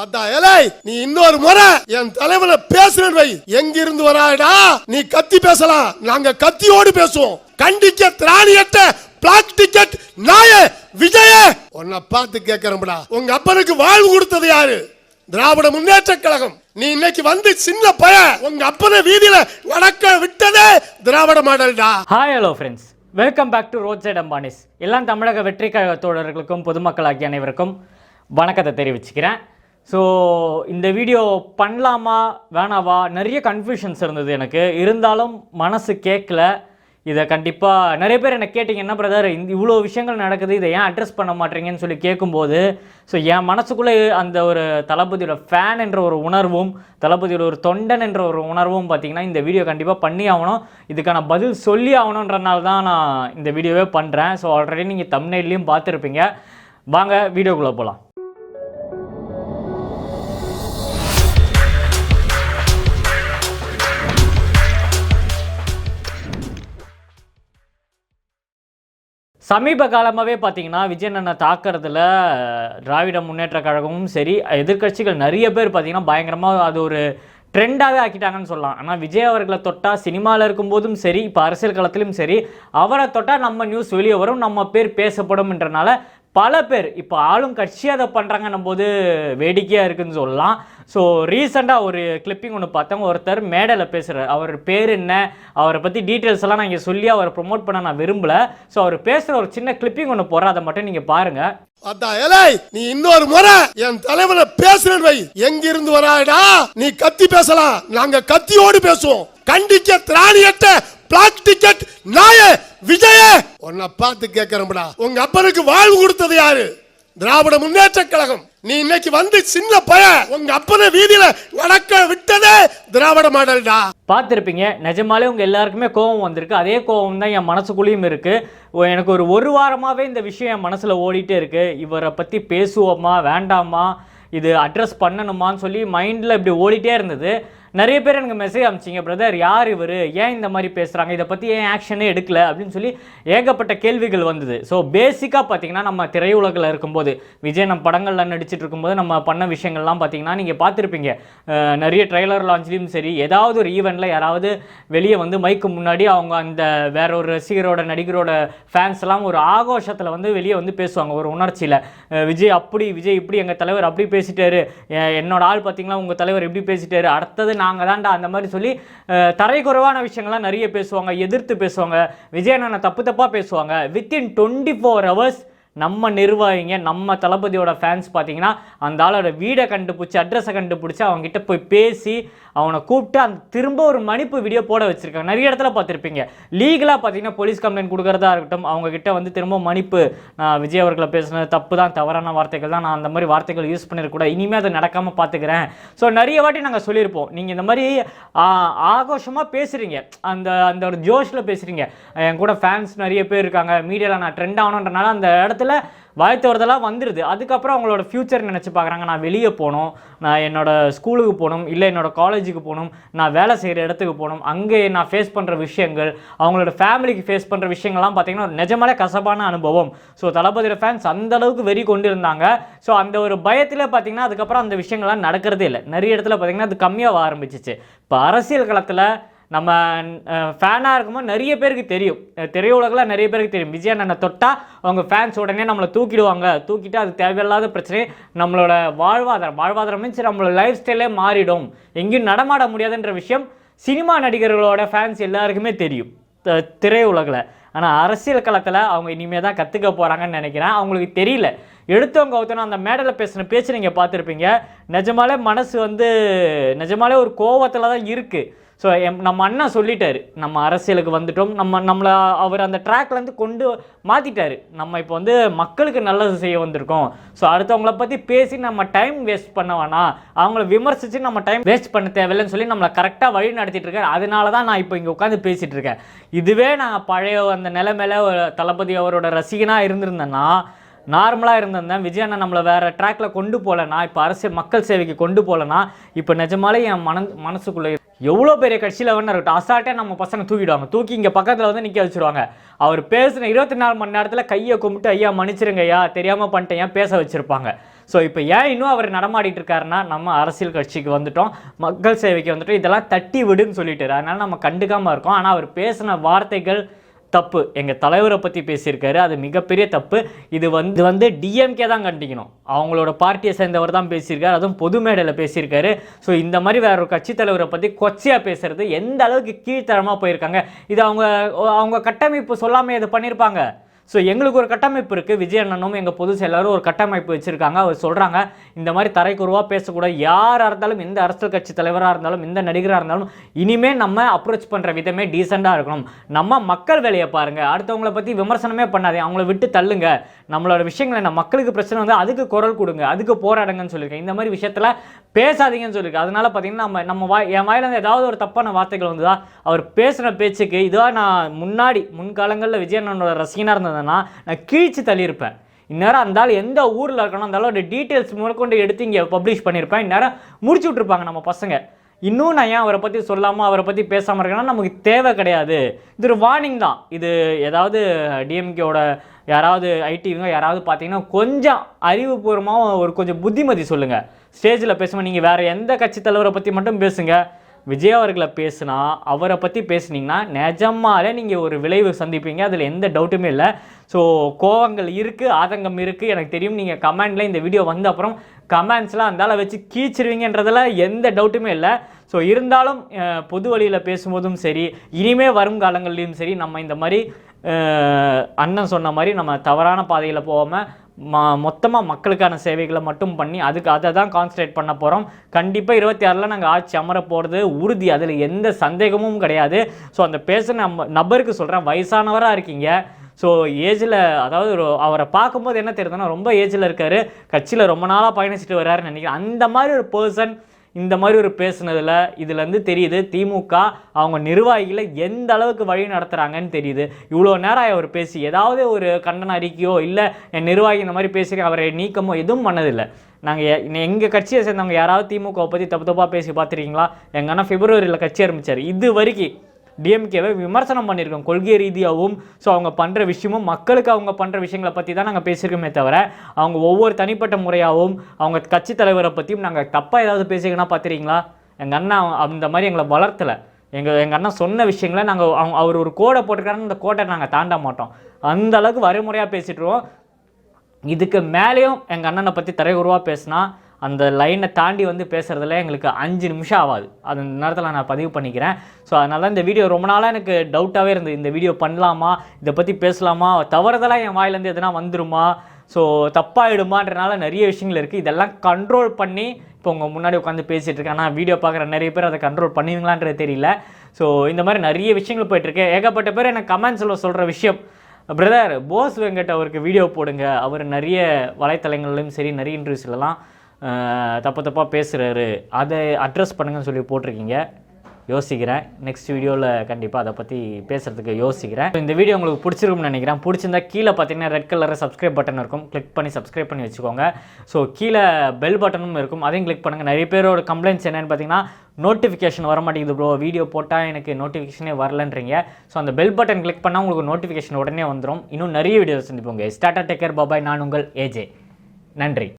அதான் ஏலே நீ இன்னொரு முறை என் தலைவன பேசுறேன் வை. எங்கிருந்து வராடா நீ கத்தி பேசலாம். நாங்க கத்தியோடு பேசுவோம். கண்டிக்க திராணியட்ட பிளாக் டிக்கெட் நாய விஜய. உன்னை பார்த்து கேட்கிறோம்டா உங்க அப்பனுக்கு வாழ்வு கொடுத்தது யாரு? திராவிட முன்னேற்ற கழகம். நீ இன்னைக்கு வந்து சின்ன பய. உங்க அப்பனை வீதியில நடக்க விட்டதே திராவிட மாடல்டா. Hi hello friends welcome back to road side Ambanis எல்லாம் தமிழக வெற்றி கழக தோழர்களுக்கும் பொதுமக்கள் ஆகிய அனைவருக்கும் வணக்கத்தை தெரிவிச்சுக்கிறேன். ஸோ இந்த வீடியோ பண்ணலாமா வேணாவா? நிறைய கன்ஃபியூஷன்ஸ் இருந்தது எனக்கு. இருந்தாலும் மனசு கேட்கல இதை கண்டிப்பாக நிறைய பேர் என்ன கேட்டிங்க என்ன பிரதர் இந்த இவ்வளோ விஷயங்கள் நடக்குது இதை ஏன் அட்ரஸ் பண்ண மாட்டீங்கன்னு சொல்லி கேட்கும்போது ஸோ என் மனசுக்குள்ளே அந்த ஒரு தளபதியோட ஃபேன் என்ற ஒரு உணர்வும் தளபதியோட ஒரு தொண்டன் என்ற ஒரு உணர்வும் பார்த்தீங்கன்னா இந்த வீடியோ கண்டிப்பாக பண்ணி ஆகணும். இதுக்கான பதில் சொல்லி ஆகணுன்றனால தான் நான் இந்த வீடியோவே பண்ணுறேன் ஸோ ஆல்ரெடி நீங்கள் தமிழ்லேயும் பார்த்துருப்பீங்க. வாங்க வீடியோக்குள்ளே போகலாம் சமீப காலமாகவே பார்த்தீங்கன்னா விஜயன் அண்ணனை தாக்குறதுல திராவிட முன்னேற்ற கழகமும் சரி எதிர்க்கட்சிகள் நிறைய பேர் பார்த்தீங்கன்னா பயங்கரமாக அது ஒரு ட்ரெண்டாகவே ஆக்கிட்டாங்கன்னு சொல்லலாம். ஆனால் விஜய் அவர்களை தொட்டால் சினிமாவில் இருக்கும்போதும் சரி இப்போ அரசியல் களத்திலும் சரி அவரை தொட்டால் நம்ம நியூஸ் வெளியே வரும் நம்ம பேர் பேசப்படும்ன்றனால பல பேர் இப்போ ஆளும் கட்சி அதை பண்ணுறாங்கன்னும் போது வேடிக்கையாக இருக்குன்னு சொல்லலாம். ஸோ ரீசெண்டாக ஒரு கிளிப்பிங் ஒன்று பார்த்தேன். ஒருத்தர் மேடையில் பேசுகிறார் அவர் பேர் என்ன? அவரை பற்றி டீட்டெயில்ஸ் எல்லாம் நான் இங்கே சொல்லி அவரை ப்ரொமோட் பண்ண நான் விரும்பலை. ஸோ அவர் பேசுகிற ஒரு சின்ன கிளிப்பிங் ஒன்று போகிற அதை மட்டும் நீங்கள் பாருங்கள் அதான் ஏலே நீ இன்னொரு முறை என் தலைவனை பேசுறேன் வை. எங்கிருந்து வராடா நீ கத்தி பேசலாம். நாங்க கத்தியோடு பேசுவோம். கண்டிக்க திராணியற்ற பிளாக் டிக்கெட் நாய விஜய. உன்னை பார்த்து கேட்கிறோம்டா உங்க அப்பனுக்கு வாழ்வு கொடுத்தது யாரு? திராவிட முன்னேற்ற கழகம். நீ இன்னைக்கு வந்து சின்ன பய உங்க அப்பன வீதியில நடக்க விட்டதே திராவிட மாடல்டா. பார்த்துருப்பீங்க நிஜமாலே உங்கள் எல்லாருக்குமே கோவம் வந்திருக்கு. அதே கோவம் தான் என் மனசுக்குள்ளேயும் இருக்குது எனக்கு ஒரு ஒரு வாரமாகவே இந்த விஷயம் என் மனசில் ஓடிட்டே இருக்குது இவரை பற்றி பேசுவோமா வேண்டாமா இது அட்ரஸ் பண்ணணுமான்னு சொல்லி மைண்டில் இப்படி ஓடிட்டே இருந்தது. நிறைய பேர் எனக்கு மெசேஜ் அனுப்பிச்சிங்க பிரதர் யார் இவர்? ஏன் இந்த மாதிரி பேசுகிறாங்க இதை பற்றி ஏன் ஆக்ஷனே எடுக்கல? அப்படின்னு சொல்லி ஏகப்பட்ட கேள்விகள் வந்தது. ஸோ பேசிக்காக பார்த்தீங்கன்னா நம்ம திரையுலகில் இருக்கும்போது விஜய் நம்ம படங்களில் நடிச்சிட்டு இருக்கும்போது நம்ம பண்ண விஷயங்கள்லாம் பார்த்தீங்கன்னா நீங்கள் பார்த்துருப்பீங்க நிறைய ட்ரெய்லர் லான்ச்லேயும் சரி ஏதாவது ஒரு ஈவெண்ட்டில் யாராவது வெளியே வந்து மைக்கு முன்னாடி அவங்க அந்த வேற ஒரு ரசிகரோட நடிகரோட ஃபேன்ஸ்லாம் ஒரு ஆகோஷத்தில் வந்து வெளியே வந்து பேசுவாங்க ஒரு உணர்ச்சியில். விஜய் அப்படி விஜய் இப்படி எங்கள் தலைவர் அப்படி பேசிட்டாரு. என்னோட ஆள் பார்த்தீங்கன்னா உங்கள் தலைவர் இப்படி பேசிட்டாரு. அடுத்தது நாங்கள் தான்டா அந்த மாதிரி சொல்லி அஹ் தரைக்குறைவான விஷயங்கள்லாம் நிறைய பேசுவாங்க எதிர்த்து பேசுவாங்க. விஜய் தப்பு தப்பாக பேசுவாங்க. வித்தின் டுவெண்ட்டி ஃபோர் ஹவர்ஸ் நம்ம நிர்வாகிங்க நம்ம தளபதியோட ஃபேன்ஸ் பார்த்தீங்கன்னா அந்த ஆளோட வீடை கண்டுபிடிச்சி அட்ரஸை கண்டுபிடிச்சி அவங்ககிட்ட போய் பேசி அவனை கூப்பிட்டு அந்த திரும்ப ஒரு மன்னிப்பு வீடியோ போட வச்சுருக்காங்க. நிறைய இடத்துல பார்த்துருப்பீங்க. லீகலாக பார்த்தீங்கன்னா போலீஸ் கம்ப்ளைண்ட் கொடுக்குறதா இருக்கட்டும் அவங்கக்கிட்ட வந்து திரும்ப மன்னிப்பு. நான் விஜய் அவர்களை பேசுனது தப்பு தான் தவறான வார்த்தைகள் தான் நான் அந்த மாதிரி வார்த்தைகள் யூஸ் பண்ணிருக்கூடாது இனிமேல் அது நடக்காமல் பார்த்துக்கிறேன். ஸோ நிறைய வாட்டி நாங்கள் சொல்லியிருப்போம். நீங்கள் இந்த மாதிரி ஆகோஷமாக பேசுகிறீங்க அந்த அந்த ஒரு ஜோஷில் பேசுகிறீங்க என் கூட ஃபேன்ஸ் நிறைய பேர் இருக்காங்க. மீடியாவில் நான் ட்ரெண்ட் ஆகணுன்றனால அந்த இடத்துல வாய்த்து வரதெல்லாம் வந்துடுது அதுக்கப்புறம் அவங்களோட ஃப்யூச்சர் நினச்சி பார்க்குறாங்க நான் வெளியே போகணும். நான் என்னோடய ஸ்கூலுக்கு போகணும். இல்லை என்னோட காலேஜுக்கு போகணும். நான் வேலை செய்கிற இடத்துக்கு போகணும். அங்கே நான் ஃபேஸ் பண்ணுற விஷயங்கள் அவங்களோட ஃபேமிலிக்கு ஃபேஸ் பண்ணுற விஷயங்கள்லாம் பார்த்திங்கன்னா ஒரு நிஜமாலே கசப்பான அனுபவம். ஸோ தளபதியோட ஃபேன்ஸ் அந்த அளவுக்கு வெறி கொண்டு இருந்தாங்க ஸோ அந்த ஒரு பயத்தில் பார்த்தீங்கன்னா அதுக்கப்புறம் அந்த விஷயங்கள்லாம் நடக்கிறதே இல்லை. நிறைய இடத்துல பார்த்தீங்கன்னா அது கம்மியாக ஆரம்பிச்சிச்சு. இப்போ அரசியல் களத்தில் நம்ம ஃபேனாக இருக்கும்போது நிறைய பேருக்கு தெரியும். திரையுலகில் நிறைய பேருக்கு தெரியும். விஜய் அண்ணனை தொட்டால் அவங்க ஃபேன்ஸ் உடனே நம்மளை தூக்கிடுவாங்க. தூக்கிட்டு அது தேவையில்லாத பிரச்சனை நம்மளோட வாழ்வாதாரம். வாழ்வாதாரம் மீன்ஸ் நம்மளோட லைஃப் ஸ்டைலே மாறிடும். எங்கேயும் நடமாட முடியாதுன்ற விஷயம் சினிமா நடிகர்களோட ஃபேன்ஸ் எல்லாருக்குமே தெரியும். த- திரையுலகில். ஆனால் அரசியல் களத்தில் அவங்க இனிமேல் தான் கற்றுக்க போகிறாங்கன்னு நினைக்கிறேன். அவங்களுக்கு தெரியல. எடுத்தவங்க ஒருத்தனும் அந்த மேடையில் பேசின பேச்சு நீங்கள் பார்த்துருப்பீங்க. நிஜமாலே மனசு வந்து நிஜமாலே ஒரு கோவத்தில் தான் இருக்குது ஸோ நம்ம அண்ணன் சொல்லிட்டாரு நம்ம அரசியலுக்கு வந்துட்டோம். நம்ம நம்மளை அவர் அந்த ட்ராக்லேருந்து கொண்டு மாற்றிட்டாரு நம்ம இப்போ வந்து மக்களுக்கு நல்லது செய்ய வந்திருக்கோம். ஸோ அடுத்தவங்கள பற்றி பேசி நம்ம டைம் வேஸ்ட் பண்ண வேணாம். அவங்கள விமர்சித்து நம்ம டைம் வேஸ்ட் பண்ண தேவையில்லைன்னு சொல்லி நம்மளை கரெக்டாக வழி நடத்திட்டு இருக்காரு. அதனால தான் நான் இப்போ இங்கே உட்காந்து பேசிகிட்டு இருக்கேன். இதுவே நான் பழைய அந்த நிலைமையில தளபதி அவரோட ரசிகனாக இருந்திருந்தேன்னா நார்மலாக இருந்திருந்தேன். விஜய் அண்ணன் நம்மளை வேறு ட்ராக்ல கொண்டு போகலன்னா இப்போ அரசியல் மக்கள் சேவைக்கு கொண்டு போகலன்னா இப்போ நிஜமாலே என் மன மனசுக்குள்ளே எவ்வளோ பெரிய கட்சியில் வேணா இருக்கட்டும். அசால்ட்டாக நம்ம பசங்க தூக்கிடுவாங்க. தூக்கி இங்கே பக்கத்தில் வந்து நிற்க வச்சுருவாங்க. அவர் பேசின இருபத்தி நாலு மணி நேரத்தில் கையை கும்பிட்டு ஐயா மன்னிச்சிருங்க ஐயா தெரியாமல் பண்ணிட்டேன் ஏன் பேச வச்சுருப்பாங்க? ஸோ இப்போ ஏன் இன்னும் அவர் நடமாடிட்டு இருக்காருன்னா நம்ம அரசியல் கட்சிக்கு வந்துட்டோம் மக்கள் சேவைக்கு வந்துட்டோம் இதெல்லாம் தட்டி விடுன்னு சொல்லிட்டு அதனால் நம்ம கண்டுக்காமல் இருக்கோம். ஆனால் அவர் பேசின வார்த்தைகள் தப்பு. எங்கள் தலைவரை பற்றி பேசியிருக்காரு. அது மிகப்பெரிய தப்பு. இது வந்து இது வந்து டிஎம்கே தான் கண்டிக்கணும். அவங்களோட பார்ட்டியை சேர்ந்தவர் தான் பேசியிருக்காரு. அதுவும் பொது மேடையில் பேசியிருக்காரு. ஸோ இந்த மாதிரி வேற ஒரு கட்சி தலைவரை பற்றி கொச்சையாக பேசுறது எந்த அளவுக்கு கீழ்த்தரமாக போயிருக்காங்க? இது அவங்க அவங்க கட்டமைப்பு சொல்லாமல் இது பண்ணியிருப்பாங்க. ஸோ எங்களுக்கு ஒரு கட்டமைப்பு இருக்குது விஜய் அண்ணனும் எங்கள் பொது செயலாளரும் ஒரு கட்டமைப்பு வச்சுருக்காங்க. அவர் சொல்கிறாங்க இந்த மாதிரி தரைக்குருவாக பேசக்கூடாது. யாராக இருந்தாலும் எந்த அரசியல் கட்சி தலைவராக இருந்தாலும் எந்த நடிகராக இருந்தாலும் இனிமேல் நம்ம அப்ரோச் பண்ணுற விதமே டீசெண்டாக இருக்கணும். நம்ம மக்கள் வேலையை பாருங்கள் அடுத்தவங்கள பற்றி விமர்சனமே பண்ணாதே. அவங்கள விட்டு தள்ளுங்க. நம்மளோட விஷயங்களை நம்ம மக்களுக்கு பிரச்சனை வந்து அதுக்கு குரல் கொடுங்க. அதுக்கு போராடுங்கன்னு சொல்லியிருக்கேன். இந்த மாதிரி விஷயத்தில் பேசாதீங்கன்னு சொல்லிருக்கு. அதனால பார்த்தீங்கன்னா நம்ம நம்ம வாய் என் வாயிலேருந்து ஏதாவது ஒரு தப்பான வார்த்தைகள் வந்துதா அவர் பேசுகிற பேச்சுக்கு இதுவாக நான் முன்னாடி முன்காலங்களில் விஜய் ரசிகனாக இருந்ததுன்னா நான் கீழ்ச்சி தள்ளியிருப்பேன். இந்நேரம் அந்த ஆள் எந்த ஊரில் இருக்கணும் அந்த ஆளோட டீட்டெயில்ஸ் முதற்கொண்டு எடுத்து இங்கே பப்ளிஷ் பண்ணியிருப்பேன். இந்நேரம் முடிச்சு விட்ருப்பாங்க நம்ம பசங்க. இன்னும் நான் ஏன் அவரை பற்றி சொல்லாமல் அவரை பற்றி பேசாமல் இருக்கேன்னா நமக்கு தேவை கிடையாது. இது ஒரு வார்னிங் தான். இது ஏதாவது டிஎம்கேவோட யாராவது ஐடிங்க யாராவது பார்த்தீங்கன்னா கொஞ்சம் அறிவுபூர்வமாக ஒரு கொஞ்சம் புத்திமதி சொல்லுங்கள் ஸ்டேஜில் பேசும்போது நீங்கள் வேறு எந்த கட்சி தலைவரை பற்றி மட்டும் பேசுங்க. விஜய் அவர்களை பேசுனா அவரை பற்றி பேசுனீங்கன்னா நிஜமாலே நீங்கள் ஒரு விளைவு சந்திப்பீங்க. அதில் எந்த டவுட்டுமே இல்லை. ஸோ கோவங்கள் இருக்குது ஆதங்கம் இருக்குது எனக்கு தெரியும் நீங்கள் கமெண்டில் இந்த வீடியோ வந்த அப்புறம் கமெண்ட்ஸ்லாம் அந்தால வச்சு கீச்சிருவீங்கன்றதில் எந்த டவுட்டுமே இல்லை. ஸோ இருந்தாலும் பொது வழியில் பேசும்போதும் சரி இனிமே வரும் காலங்கள்லேயும் சரி நம்ம இந்த மாதிரி அண்ணன் சொன்ன மாதிரி நம்ம தவறான பாதையில் போகாமல் மொத்தமாக மக்களுக்கான சேவைகளை மட்டும் பண்ணி அதுக்கு அதை தான் கான்சன்ட்ரேட் பண்ண போகிறோம் கண்டிப்பாக இருபத்தி ஆறில் நாங்கள் ஆட்சி அமர போகிறது உறுதி. அதில் எந்த சந்தேகமும் கிடையாது. ஸோ அந்த பேசின நம்ம நபருக்கு சொல்கிறேன் வயசானவராக இருக்கீங்க. ஸோ ஏஜில் அதாவது ஒரு அவரை பார்க்கும்போது என்ன தெரியுதுன்னா ரொம்ப ஏஜில் இருக்கார். கட்சியில் ரொம்ப நாளாக பயணிச்சுட்டு வர்றாருன்னு நினைக்கிறேன். அந்த மாதிரி ஒரு பர்சன் இந்த மாதிரி ஒரு பேசுனதில் இதுலேருந்து தெரியுது திமுக அவங்க நிர்வாகிகளை எந்த அளவுக்கு வழி நடத்துகிறாங்கன்னு தெரியுது. இவ்வளோ நேரம் அவர் பேசி ஏதாவது ஒரு கண்டன அறிக்கையோ இல்லை என் நிர்வாகி இந்த மாதிரி பேசி அவரை நீக்கமோ எதுவும் பண்ணதில்லை. நாங்கள் எங்கள் கட்சியை சேர்ந்தவங்க யாராவது திமுகவை பற்றி தப்பு தப்பாக பேசி பார்த்துருக்கீங்களா? எங்கள் அண்ணா பிப்ரவரியில் கட்சி ஆரம்பிச்சார். இது வரைக்கும் டிஎம்கேவை விமர்சனம் பண்ணியிருக்கோம் கொள்கை ரீதியாகவும். ஸோ அவங்க பண்ணுற விஷயமும் மக்களுக்கு அவங்க பண்ணுற விஷயங்களை பற்றி தான் நாங்கள் பேசியிருக்கோமே தவிர அவங்க ஒவ்வொரு தனிப்பட்ட முறையாகவும் அவங்க கட்சி தலைவரை பற்றியும் நாங்கள் தப்பாக ஏதாவது பேசிக்கனா பார்த்துறீங்களா எங்கள் அண்ணா அந்த மாதிரி எங்களை வளர்த்தலை. எங்கள் எங்கள் அண்ணா சொன்ன விஷயங்களை நாங்கள் அவங்க அவர் ஒரு கோடை போட்டிருக்காருன்னு அந்த கோட்டை நாங்கள் தாண்ட மாட்டோம். அந்த அளவுக்கு வரைமுறையாக பேசிட்டுருவோம் இதுக்கு மேலேயும் எங்கள் அண்ணனை பற்றி தரையுருவாக பேசினா அந்த லைனை தாண்டி வந்து பேசுகிறதுல எங்களுக்கு அஞ்சு நிமிஷம் ஆகாது அது நேரத்தில் நான் பதிவு பண்ணிக்கிறேன். ஸோ அதனால தான் இந்த வீடியோ ரொம்ப நாளாக எனக்கு டவுட்டாகவே இருந்தது. இந்த வீடியோ பண்ணலாமா? இதை பற்றி பேசலாமா? தவறுதலாக என் வாயிலேருந்து எதுனா வந்துருமா? ஸோ தப்பாயிடுமான்றனால நிறைய விஷயங்கள் இருக்குது இதெல்லாம் கண்ட்ரோல் பண்ணி இப்போ உங்கள் முன்னாடி உட்காந்து பேசிகிட்டு இருக்கேன். ஆனால் வீடியோ பார்க்குற நிறைய பேர் அதை கண்ட்ரோல் பண்ணுவீங்களான்றது தெரியல. ஸோ இந்த மாதிரி நிறைய விஷயங்கள் போயிட்டுருக்கு ஏகப்பட்ட பேர் எனக்கு கமெண்ட்ஸில் சொல்கிற விஷயம். பிரதர் போஸ் வெங்கட் அவருக்கு வீடியோ போடுங்க. அவர் நிறைய வலைத்தளங்கள்லையும் சரி நிறைய இன்டர்வியூஸ்லலாம் தப்பு தப்பாக பேசுகிறாரு அதை அட்ரஸ் பண்ணுங்கன்னு சொல்லி போட்டிருக்கீங்க. யோசிக்கிறேன். நெக்ஸ்ட் வீடியோவில் கண்டிப்பாக அதை பற்றி பேசுகிறதுக்கு யோசிக்கிறேன். இந்த வீடியோ உங்களுக்கு பிடிச்சிருக்கும்னு நினைக்கிறேன். பிடிச்சிருந்தா கீழே பார்த்தீங்கன்னா ரெட் கலரில் சப்ஸ்கிரைப் பட்டன் இருக்கும். கிளிக் பண்ணி சப்ஸ்கிரைப் பண்ணி வச்சுக்கோங்க. ஸோ கீழே பெல் பட்டனும் இருக்கும். அதையும் கிளிக் பண்ணுங்கள் நிறைய பேரோட கம்ப்ளைண்ட்ஸ் என்னென்னு பார்த்தீங்கன்னா நோட்டிஃபிகேஷன் வர மாட்டேங்குது ப்ரோ வீடியோ போட்டால் எனக்கு நோட்டிஃபிகேஷனே வரலன்றீங்க. ஸோ அந்த பெல் பட்டன் கிளிக் பண்ணால் உங்களுக்கு நோட்டிஃபிகேஷன் உடனே வந்துடும் இன்னும் நிறைய வீடியோஸ் சந்திப்போங்க ஸ்டாட்டா டேக்கர் பாபாய் நான் உங்கள் ஏஜே நன்றி.